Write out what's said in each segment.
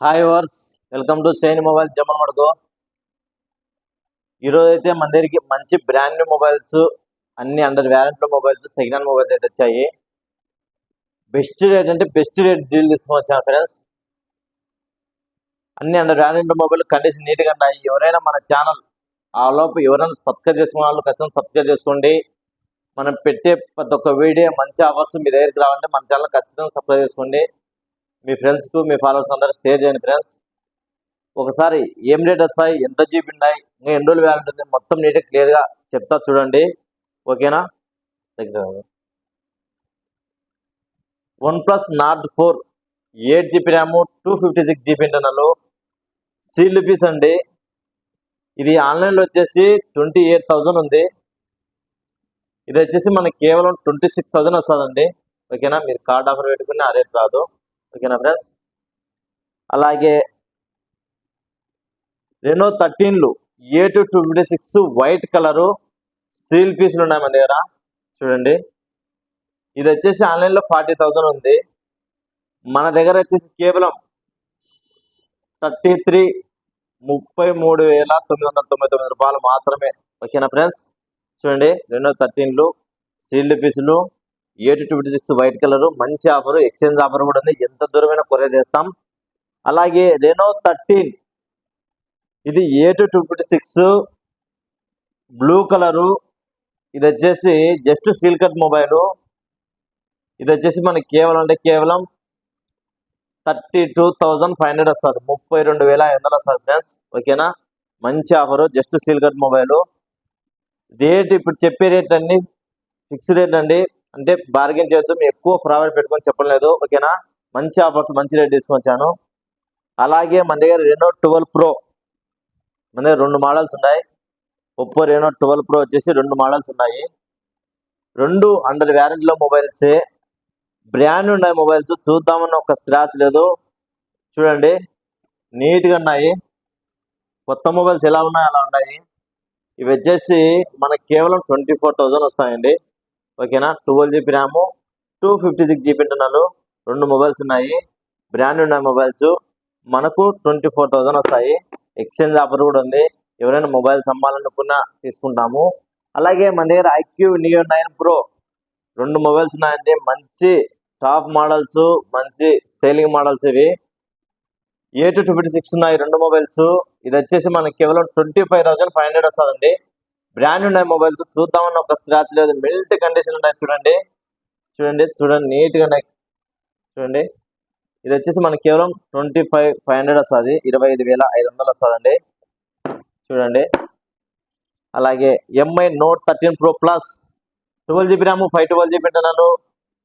Hi వర్స్ welcome to సైన్ mobile జమన్ మడుకో ఈరోజు అయితే మన దగ్గరికి మంచి బ్రాండ్ న్యూ మొబైల్స్ అన్ని under warranty mobiles second hand mobiles అయితే వచ్చాయి. బెస్ట్ రేట్ అంటే బెస్ట్ రేట్ డీల్ తీసుకొని వచ్చాను ఫ్రెండ్స్ అన్ని అండర్ వ్యారంటీ మొబైల్ కండిషన్ నీట్గా ఉన్నాయి. ఎవరైనా మన ఛానల్ ఆ లోపు ఎవరైనా సబ్స్క్రైబ్ చేసుకున్న వాళ్ళు ఖచ్చితంగా సబ్స్క్రైబ్ చేసుకోండి. మనం పెట్టే ప్రతి ఒక్క వీడియో మంచి అవర్స్ మీ దగ్గరికి రావాలంటే మన ఛానల్ ఖచ్చితంగా సబ్స్క్రైబ్ చేసుకోండి. మీ ఫ్రెండ్స్కు మీ ఫాలోవర్స్ అందరూ షేర్ చేయండి ఫ్రెండ్స్ ఒకసారి ఏం రేట్ వస్తాయి? ఎంత జీబీ ఉన్నాయి? ఇంకా ఎన్ని రోజులు వ్యాలంటీ ఉంది మొత్తం నీట్గా క్లియర్గా చెప్తా చూడండి. ఓకేనా దగ్గర one plus Nord four eight GB RAM two fifty six GB internal sealed piece అండి. ఇది ఆన్లైన్లో వచ్చేసి ట్వంటీ ఎయిట్ థౌజండ్ ఉంది. ఇది వచ్చేసి మనకి కేవలం ట్వంటీ సిక్స్ థౌజండ్ వస్తుందండి ఓకేనా మీరు కార్డ్ ఆఫర్ పెట్టుకుని ఆ రేట్ రాదు. ఓకేనా ఫ్రెండ్స్? అలాగే Reno థర్టీన్లు eight to two fifty six white colour seal పీసులు ఉన్నాయి మన దగ్గర. చూడండి. ఇది వచ్చేసి ఆన్లైన్లో ఫార్టీ థౌజండ్ ఉంది. మన దగ్గర వచ్చేసి కేవలం థర్టీ త్రీ ముప్పై మూడు వేల తొమ్మిది వందల తొంభై తొమ్మిది రూపాయలు మాత్రమే. ఓకేనా ఫ్రెండ్స్? చూడండి. రెనో థర్టీన్లు సీల్డ్ పీసులు eight two fifty six white colour మంచి ఆఫర్ ఎక్స్చేంజ్ ఆఫర్ కూడా ఉంది. ఎంత దూరమైన కొరియర్ చేస్తాం. అలాగే రెనో థర్టీన్. ఇది eight two fifty six blue colour. ఇది వచ్చేసి జస్ట్ సీల్ కట్ మొబైల్. ఇది వచ్చేసి మనకి కేవలం అంటే కేవలం thirty two thousand five hundred వస్తుంది. ముప్పై రెండు వేల ఐదు వందలు వస్తుంది ఫ్రెండ్స్. ఓకేనా? మంచి offer just seal cut mobile. Rate ఇప్పుడు చెప్పే రేట్ అండి. ఫిక్స్ రేట్ అండి. అంటే బార్గెన్ చేద్దాం ఎక్కువ ప్రాఫిట్ పెట్టుకొని చెప్పలేదు ఓకేనా? మంచి ఆఫర్స్ మంచి రేట్ తీసుకొచ్చాను. అలాగే మన దగ్గర రెనో ట్వెల్వ్ ప్రో మన దగ్గర రెండు మోడల్స్ ఉన్నాయి. ఒప్పో రెనో ట్వెల్వ్ ప్రో వచ్చేసి రెండు మోడల్స్ ఉన్నాయి. రెండు అండర్ వ్యారంటీలో మొబైల్సే బ్రాండ్ ఉన్నాయి మొబైల్స్ చూద్దామన్న ఒక స్క్రాచ్ లేదు. చూడండి నీట్గా ఉన్నాయి. కొత్త మొబైల్స్ ఎలా ఉన్నాయి అలా ఉన్నాయి. ఇవి వచ్చేసి మనకు కేవలం ట్వంటీ ఫోర్ థౌజండ్ వస్తాయండి. ఓకేనా? Twelve GB RAM two fifty six GB internal రెండు మొబైల్స్ ఉన్నాయి. బ్రాండ్ ఉన్నాయి మొబైల్స్. మనకు ట్వంటీ ఫోర్ థౌజండ్ వస్తాయి. ఎక్స్చేంజ్ ఆఫర్ కూడా ఉంది. ఎవరైనా మొబైల్స్ అమ్మాలనుకున్నా తీసుకుంటాము. అలాగే మన దగ్గర ఐక్యూ నియో నైన్ ప్రో రెండు మొబైల్స్ ఉన్నాయండి. మంచి టాప్ మోడల్స్ మంచి సేలింగ్ మోడల్స్ ఇవి. ఏ టు ఫిఫ్టీ సిక్స్ ఉన్నాయి రెండు మొబైల్స్. ఇది వచ్చేసి మనకి కేవలం twenty five thousand five hundred వస్తుందండి. బ్రాండ్ ఉన్నాయి మొబైల్స్ చూద్దామని ఒక స్క్రాచ్ లేదు. మిల్ట్ కండిషన్ ఉన్నాయి. చూడండి. చూడండి. చూడండి. నీట్గా ఉన్నాయి. చూడండి. ఇది వచ్చేసి మనకి కేవలం ట్వంటీ ఫైవ్ ఫైవ్ హండ్రెడ్ వస్తుంది. ఇరవై ఐదు వేల ఐదు వందలు వస్తుందండి. చూడండి. అలాగే MI note thirteen pro plus twelve GB RAM five twelve GB internal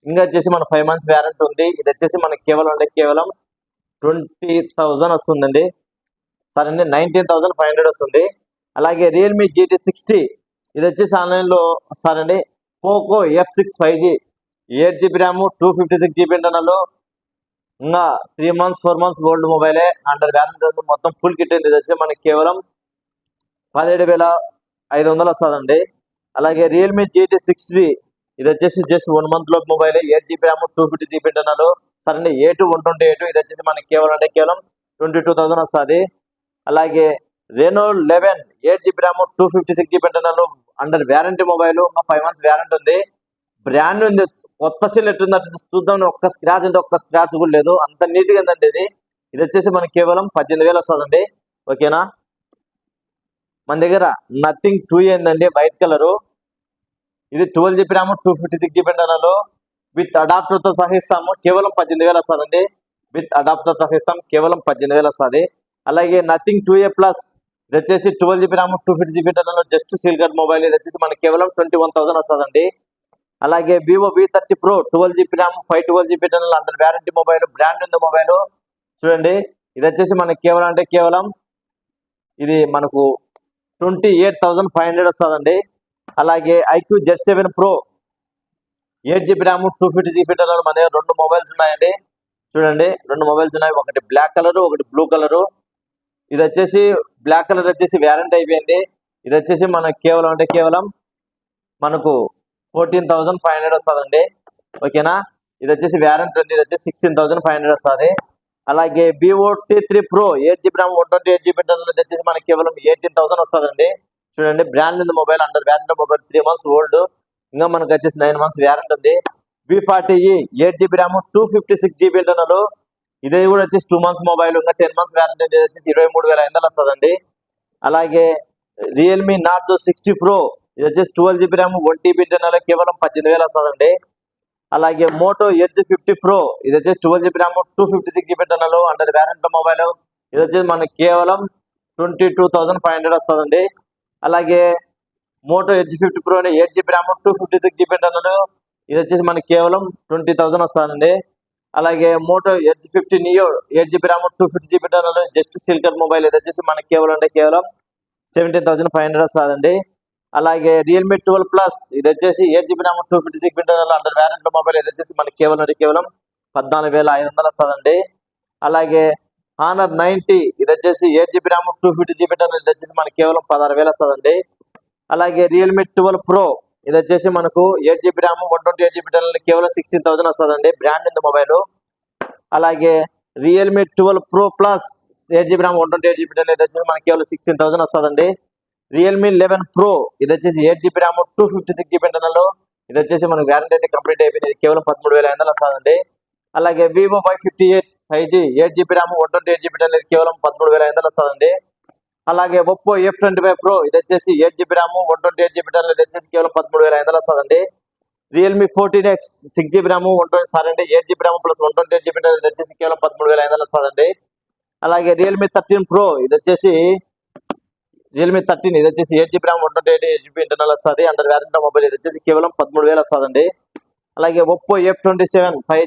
ఇంకా వచ్చేసి మన ఫైవ్ మంత్స్ వ్యారంటీ ఉంది. ఇది వచ్చేసి మనకి కేవలం అంటే కేవలం ట్వంటీ థౌజండ్ వస్తుందండి. సరే అండి నైన్టీన్ థౌజండ్ ఫైవ్ హండ్రెడ్ వస్తుంది. అలాగే రియల్మీ జీటీ సిక్స్టీ ఇది వచ్చేసి ఆన్లైన్లో వస్తారండి. Poco F six five G eight GB RAM two fifty six GB internal ఇంకా three months four months old మొబైలే under warranty ఉంది. మొత్తం ఫుల్ కిట్ ఉంది. ఇది వచ్చి మనకి కేవలం పదిహేడు వేల ఐదు వందలు వస్తుందండి. అలాగే రియల్మీ జీటీ సిక్స్టీ ఇది వచ్చేసి జస్ట్ వన్ మంత్ లోపు mobile eight GB RAM two fifty GB internal సరే eight to one twenty eight ఇది వచ్చేసి మనకి కేవలం అంటే కేవలం ట్వంటీ టూ థౌసండ్ వస్తుంది. అలాగే Reno eleven eight GB RAM two fifty six GB internal under warranty mobile ఇంకా ఫైవ్ మంత్స్ వ్యారంటీ ఉంది. బ్రాండ్ ఉంది కొత్త సెల్ ఎట్టుందంటే చూద్దాం ఒక్క స్క్రాచ్ అంటే ఒక్క స్క్రాచ్ కూడా లేదు. అంత నీట్గా ఉందండి ఇది. ఇది వచ్చేసి మనకి కేవలం పద్దెనిమిది వేలు వస్తుందండి. ఓకేనా మన దగ్గర నథింగ్ టూ ఏందండి వైట్ కలరు ఇది twelve GB RAM two fifty six GB internal with అడాప్టర్తో సహిస్తాము కేవలం పద్దెనిమిది వేలు వస్తుందండి. విత్ అడాప్టర్తో సహిస్తాం కేవలం పద్దెనిమిది వేలు వస్తుంది. అలాగే నథింగ్ టూ ఏ ప్లస్ ఇది వచ్చేసి twelve GB RAM two fifty GB internal just seal guard mobile ఇది వచ్చేసి మనకి కేవలం ట్వంటీ వన్ థౌసండ్ వస్తుందండి. అలాగే Vivo V thirty pro twelve GB RAM five twelve GB internal అంత వ్యారంటీ మొబైల్ బ్రాండ్ ఉంది మొబైల్ చూడండి ఇది వచ్చేసి మనకి కేవలం అంటే కేవలం ఇది మనకు twenty eight thousand five hundred వస్తుందండి. అలాగే iQOO Z seven pro eight GB RAM two fifty GB internal మన దగ్గర రెండు మొబైల్స్ ఉన్నాయండి. చూడండి రెండు మొబైల్స్ ఉన్నాయి. ఒకటి బ్లాక్ కలర్ ఒకటి బ్లూ కలరు ఇది వచ్చేసి బ్లాక్ కలర్ వచ్చేసి వ్యారంటీ అయిపోయింది. ఇది వచ్చేసి మనకు కేవలం అంటే కేవలం మనకు ఫోర్టీన్ థౌసండ్ ఫైవ్ హండ్రెడ్ వస్తుందండి. ఓకేనా? ఇది వచ్చేసి వ్యారంటీ ఉంది. ఇది వచ్చేసి సిక్స్టీన్ థౌసండ్ ఫైవ్ హండ్రెడ్ వస్తుంది. అలాగే BOT T three pro eight GB RAM one twenty eight GB internal వచ్చేసి మనకి కేవలం ఎయిటీన్ థౌసండ్ వస్తుందండి. చూడండి బ్రాండ్ ఉంది mobile under brand mobile three months old ఇంకా మనకి వచ్చేసి నైన్ మంత్స్ వ్యారంటీ ఉంది. V forty eight GB RAM two fifty six GB internal ఇది కూడా వచ్చేసి టూ మంత్స్ మొబైల్ ఇంకా టెన్ మంత్స్ వ్యారంటీ ఇది వచ్చేసి ఇరవై మూడు వేల ఐదు వందలు వస్తుందండి. అలాగే రియల్మీ నార్జో సిక్స్టీ ప్రో ఇది వచ్చేసి twelve GB RAM one TB internal కేవలం పద్దెనిమిది వేలు వస్తుందండి. అలాగే మోటో ఎడ్జ్ ఫిఫ్టీ ప్రో ఇది వచ్చేసి twelve GB RAM two fifty six GB internal under warranty mobile ఇది వచ్చేసి మనకి కేవలం twenty two thousand five hundred వస్తుందండి. అలాగే Moto Edge fifty pro eight GB RAM two fifty six GB internal ఇది వచ్చేసి మనకి కేవలం ట్వంటీ థౌసండ్ వస్తుందండి. అలాగే Moto edge fifty neo eight GB RAM two fifty GB internal just సిల్కర్ mobile ఇది వచ్చేసి మనకి కేవలం అంటే కేవలం సెవెంటీన్ థౌసండ్ ఫైవ్ హండ్రెడ్ వస్తుందండి. అలాగే రియల్మీ ట్వెల్వ్ ప్లస్ ఇది వచ్చేసి eight GB RAM two fifty six internal under warranty mobile ఇది వచ్చేసి మనకి కేవలం అంటే కేవలం పద్నాలుగు వేల ఐదు వందలు వస్తుందండి. అలాగే హానర్ నైన్టీ ఇది వచ్చేసి eight GB RAM two fifty GB dollar ఇది వచ్చేసి మనకి కేవలం పదహారు వేలు వస్తుందండి. అలాగే రియల్మీ ట్వెల్వ్ ప్రో ఇది వచ్చేసి మనకు eight GB RAM one twenty eight GB కేవలం సిక్స్టీన్ థౌసండ్ వస్తుందండి. బ్రాండ్ ఉంది మొబైల్ అలాగే Realme twelve pro plus eight GB RAM one twenty eight GB internal ఇది వచ్చేసి మనకి కేవలం సిక్స్టీన్ థౌసండ్ వస్తుందండి. రియల్మీ లెవెన్ ప్రో ఇది వచ్చేసి eight GB RAM two fifty six GB internal ఇది వచ్చేసి మనకు గ్యారంటీ అయితే కంప్లీట్ అయిపోయింది. కేవలం పదమూడు వేల ఐదు వందలు వస్తుందండి. అలాగే Vivo Y fifty eight five G eight GB RAM one twenty eight GB internal కేవలం పదమూడు వేల ఐదు వందలు వస్తుందండి. అలాగే Oppo F twenty five pro ఇది వచ్చేసి eight GB RAM one twenty eight GB RAM ఇది వచ్చేసి కేవలం పదమూడు వేల ఐదు వందలు వస్తుందండి. Realme fourteen X six GB RAM one twenty sorry అండి eight GB RAM plus one twenty eight GB ఇది వచ్చేసి కేవలం పదమూడు వేల ఐదు వందలు వస్తుందండి. అలాగే రియల్మీ థర్టీన్ ప్రో ఇది వచ్చేసి రియల్మీ థర్టీన్ ఇది వచ్చేసి eight GB RAM one twenty eight GB internal వస్తుంది. అండర్ వ్యారెంటీ మొబైల్ ఇది వచ్చేసి కేవలం పదమూడు వేలు వస్తుందండి. అలాగే Oppo F twenty seven five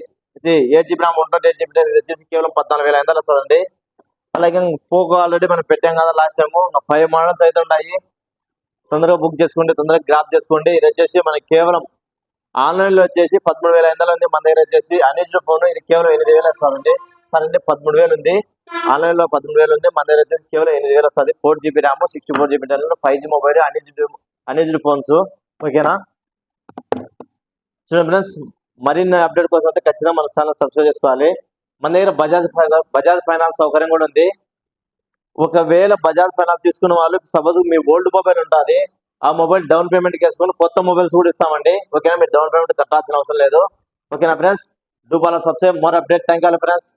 eight GB RAM one twenty eight GB ఇది వచ్చేసి కేవలం పద్నాలుగు వేల ఐదు వందలు వస్తుందండి. అలాగే పోకో ఆల్రెడీ మనం పెట్టాం కదా లాస్ట్ టైము ఫైవ్ మోడల్స్ అయితే ఉన్నాయి. తొందరగా బుక్ చేసుకోండి తొందరగా గ్రాప్ చేసుకోండి. ఇది వచ్చేసి మనకి కేవలం ఆన్లైన్లో వచ్చేసి పదమూడు వేల ఐదు ఉంది. మన దగ్గర వచ్చేసి అనిజ్డ్ ఫోన్ ఇది కేవలం ఎనిమిది వేలు వస్తుందండి సరే అండి పదమూడు వేలు ఉంది. ఆన్లైన్లో పదమూడు వేలు ఉంది. మన దగ్గర వచ్చేసి కేవలం ఎనిమిది వేలు వస్తుంది four GB RAM sixty four GB five G mobile అనిజ్డ్ అనిజ్డ్ ఫోన్స్ ఓకేనా చూడండి ఫ్రెండ్స్ మరిన్ని అప్డేట్ కోసం అయితే ఖచ్చితంగా మన ఛానల్ సబ్స్క్రైబ్ చేసుకోవాలి. మన దగ్గర బజాజ్ ఫైనాన్స్ బజాజ్ ఫైనాన్స్ సౌకర్యం కూడా ఉంది. ఒకవేళ బజాజ్ ఫైనాన్స్ తీసుకున్న వాళ్ళు సపోజ్ మీ ఓల్డ్ మొబైల్ ఉంటుంది ఆ మొబైల్ డౌన్ పేమెంట్ వేసుకొని కొత్త మొబైల్స్ కూడా ఇస్తామండి. ఓకేనా? మీరు డౌన్ పేమెంట్ కట్టాల్సిన అవసరం లేదు. ఓకేనా friends? Do subscribe more update. Thank you friends.